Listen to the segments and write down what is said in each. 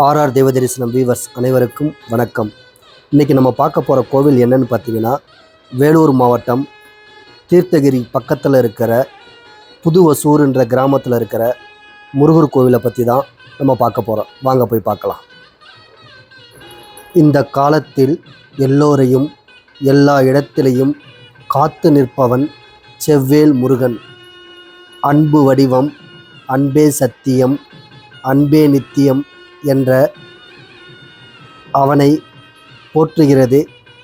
RR தேவதரிசனம் viewers அனைவருக்கும் வணக்கம். இன்றைக்கி நம்ம பார்க்க போகிற கோவில் என்னன்னு பார்த்தீங்கன்னா வேலூர் மாவட்டம் தீர்த்தகிரி பக்கத்தில் இருக்கிற புதுவசூர்ன்ற கிராமத்தில் இருக்கிற முருகர் கோவிலை பற்றி தான் நம்ம பார்க்க போகிறோம் வாங்க போய் பார்க்கலாம். இந்த காலத்தில் எல்லோரையும் எல்லா இடத்திலையும் காத்து நிற்பவன் செவ்வேல் முருகன். அன்பு வடிவம் அன்பே சத்தியம் அன்பே நித்தியம் என்ற அவனை போற்றுகிறது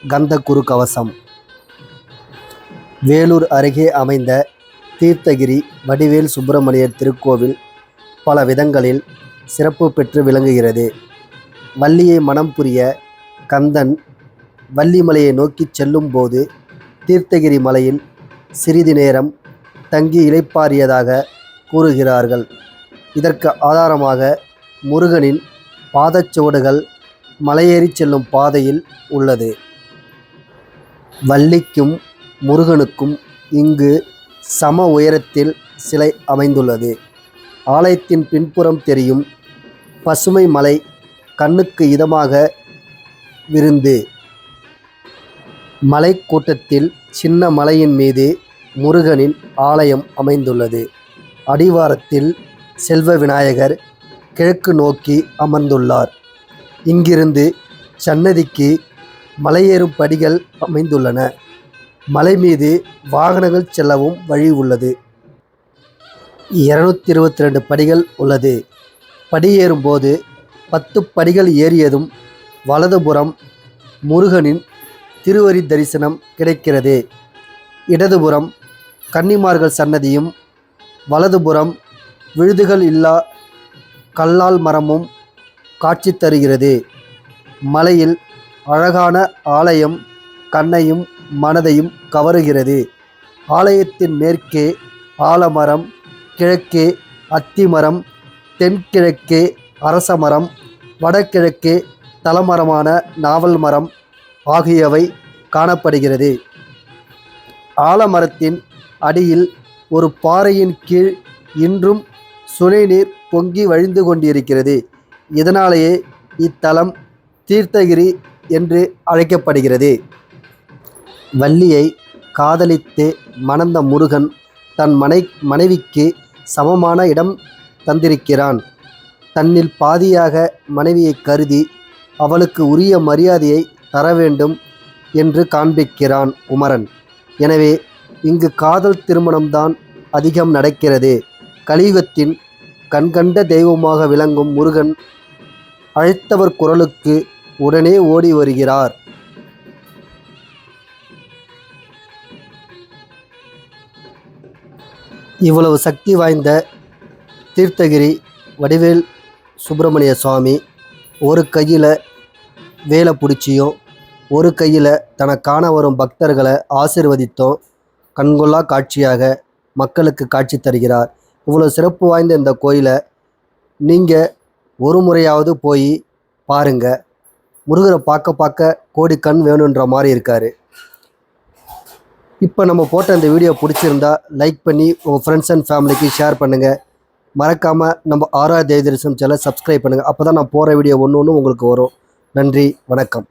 கந்தகுரு கவசம். வேலூர் அருகே அமைந்த தீர்த்தகிரி வடிவேல் சுப்பிரமணியர் திருக்கோவில் பல விதங்களில் சிறப்பு பெற்று விளங்குகிறது. வள்ளியை மனம் புரிய கந்தன் வள்ளிமலையை நோக்கி செல்லும்போது தீர்த்தகிரி மலையில் சிறிது நேரம் தங்கி இளைப்பாறியதாக கூறுகிறார்கள். இதற்கு ஆதாரமாக முருகனின் பாதச்சுவடுகள் மலையேறி செல்லும் பாதையில் உள்ளது. வள்ளிக்கும் முருகனுக்கும் இங்கு சம உயரத்தில் சிலை அமைந்துள்ளது. ஆலயத்தின் பின்புறம் தெரியும் பசுமை மலை கண்ணுக்கு இதமாக விருந்து. மலைக்கூட்டத்தில் சின்ன மலையின் மீது முருகனின் ஆலயம் அமைந்துள்ளது. அடிவாரத்தில் செல்வ விநாயகர் கிழக்கு நோக்கி அமர்ந்துள்ளார். இங்கிருந்து சன்னதிக்கு மலையேறும் படிகள் அமைந்துள்ளன. மலை மீது வாகனங்கள் செல்லவும் வழி உள்ளது. இருநூத்தி இருபத்தி ரெண்டு படிகள் உள்ளது. படியேறும்போது பத்து படிகள் ஏறியதும் வலதுபுறம் முருகனின் திருவரி தரிசனம் கிடைக்கிறது. இடதுபுறம் கன்னிமார்கள் சன்னதியும் வலதுபுறம் விழுதுகள் இல்லா கல்லால் மரமும் காட்சி தருகிறது. மலையில் அழகான ஆலயம் கண்ணையும் மனதையும் கவருகிறது. ஆலயத்தின் மேற்கே ஆலமரம் கிழக்கே அத்திமரம் தென்கிழக்கே அரச மரம் வடகிழக்கே தலமரமான நாவல் மரம் ஆகியவை காணப்படுகிறது. ஆலமரத்தின் அடியில் ஒரு பாறையின் கீழ் இன்றும் சுனைநீர் பொங்கி வழிந்து கொண்டிருக்கிறது. இதனாலேயே இத்தலம் தீர்த்தகிரி என்று அழைக்கப்படுகிறது. வள்ளியை காதலித்து மணந்த முருகன் தன் மனை மனைவிக்கு சமமான இடம் தந்திருக்கிறான். தன்னில் பாதியாக மனைவியை கருதி அவளுக்கு உரிய மரியாதையை தர வேண்டும் என்று காண்பிக்கிறான் குமரன் எனவே இங்கு காதல் திருமணம்தான் அதிகம் நடக்கிறது. கலியுகத்தின் கண்கண்ட தெய்வமாக விளங்கும் முருகன் அழைத்தவர் குரலுக்கு உடனே ஓடி வருகிறார். இவ்வளவு சக்தி வாய்ந்த தீர்த்தகிரி வடிவேல் சுப்பிரமணிய சுவாமி ஒரு கையில் வேலை பிடிச்சியும் ஒரு கையில் தனக்கான வரும் பக்தர்களை ஆசிர்வதித்தும் கண்கொள்ளா காட்சியாக மக்களுக்கு காட்சி தருகிறார். இவ்வளோ சிறப்பு வாய்ந்த இந்த கோயிலை நீங்கள் ஒரு முறையாவது போய் பாருங்கள் முருகரை பார்க்க பார்க்க கோடி கண் வேணுன்ற மாதிரி இருக்கார். இப்போ நம்ம போட்ட இந்த வீடியோ பிடிச்சிருந்தா லைக் பண்ணி உங்கள் ஃப்ரெண்ட்ஸ் அண்ட் ஃபேமிலிக்கு ஷேர் பண்ணுங்கள் மறக்காமல் நம்ம ஆரா தேவதரிசனம் சேனலை சப்ஸ்கிரைப் பண்ணுங்கள் அப்போ தான் நான் போகிற வீடியோ ஒன்று ஒன்று உங்களுக்கு வரும். நன்றி வணக்கம்.